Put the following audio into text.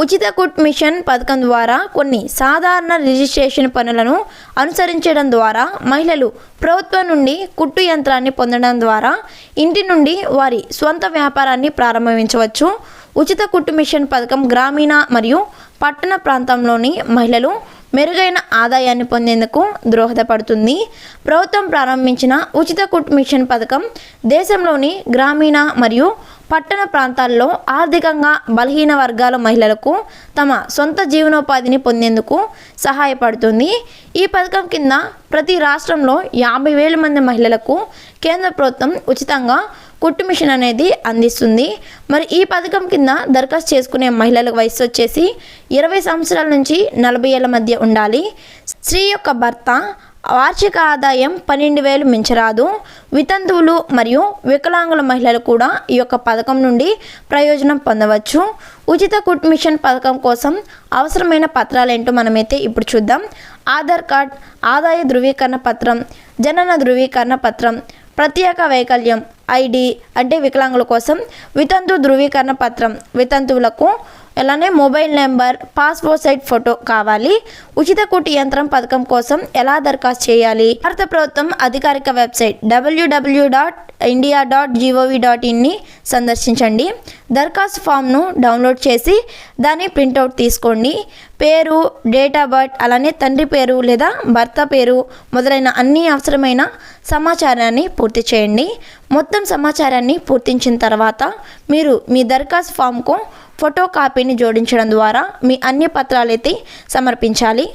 ఉచిత కుట్ మిషన్ పథకం ద్వారా కొన్ని సాధారణ రిజిస్ట్రేషన్ పనులను అనుసరించడం ద్వారా మహిళలు ప్రభుత్వం నుండి కుట్టు యంత్రాన్ని పొందడం ద్వారా ఇంటి నుండి వారి స్వంత వ్యాపారాన్ని ప్రారంభించవచ్చు. ఉచిత కుట్టు మిషన్ పథకం గ్రామీణ మరియు పట్టణ ప్రాంతంలోని మహిళలు మెరుగైన ఆదాయాన్ని పొందేందుకు దోహదపడుతుంది. ప్రభుత్వం ప్రారంభించిన ఉచిత కుట్ మిషన్ పథకం దేశంలోని గ్రామీణ మరియు పట్టణ ప్రాంతాల్లో ఆర్థికంగా బలహీన వర్గాల మహిళలకు తమ సొంత జీవనోపాధిని పొందేందుకు సహాయపడుతుంది. ఈ పథకం కింద ప్రతి రాష్ట్రంలో యాభై వేల మంది మహిళలకు కేంద్ర ప్రభుత్వం ఉచితంగా కుట్టు మిషన్ అనేది అందిస్తుంది. మరి ఈ పథకం కింద దరఖాస్తు చేసుకునే మహిళల వయసు వచ్చేసి ఇరవై సంవత్సరాల నుంచి నలభై ఏళ్ళ మధ్య ఉండాలి. స్త్రీ యొక్క భర్త వార్షిక ఆదాయం పన్నెండు వేలు మించరాదు. వితంతువులు మరియు వికలాంగుల మహిళలు కూడా ఈ యొక్క పథకం నుండి ప్రయోజనం పొందవచ్చు. ఉచిత కుట్ మిషన్ పథకం కోసం అవసరమైన పత్రాలు ఏంటో మనమైతే ఇప్పుడు చూద్దాం. ఆధార్ కార్డ్ ఆదాయ ధృవీకరణ పత్రం జనన ధృవీకరణ పత్రం ప్రత్యేక వైకల్యం ఐడి అంటే వికలాంగుల కోసం వితంతు ధృవీకరణ పత్రం. వితంతువులకు అలానే mobile number passport size photo కావాలి. ఉచిత కుటి యంత్రం పథకం కోసం ఎలా దరఖాస్తు చేయాలి? భారత ప్రభుత్వం అధికారిక website WWW dot India dot GOV dot ఇన్ని సందర్శించండి. దరఖాస్తు ఫామ్ను డౌన్లోడ్ చేసి దాన్ని ప్రింటౌట్ తీసుకోండి. పేరు డేట్ ఆఫ్ బర్త్ అలానే తండ్రి పేరు లేదా భర్త పేరు మొదలైన అన్ని అవసరమైన సమాచారాన్ని పూర్తి చేయండి. మొత్తం సమాచారాన్ని పూర్తించిన తర్వాత మీరు మీ దరఖాస్తు ఫామ్కు ఫోటో కాపీని జోడించడం ద్వారా మీ అన్ని పత్రాలైతే సమర్పించాలి.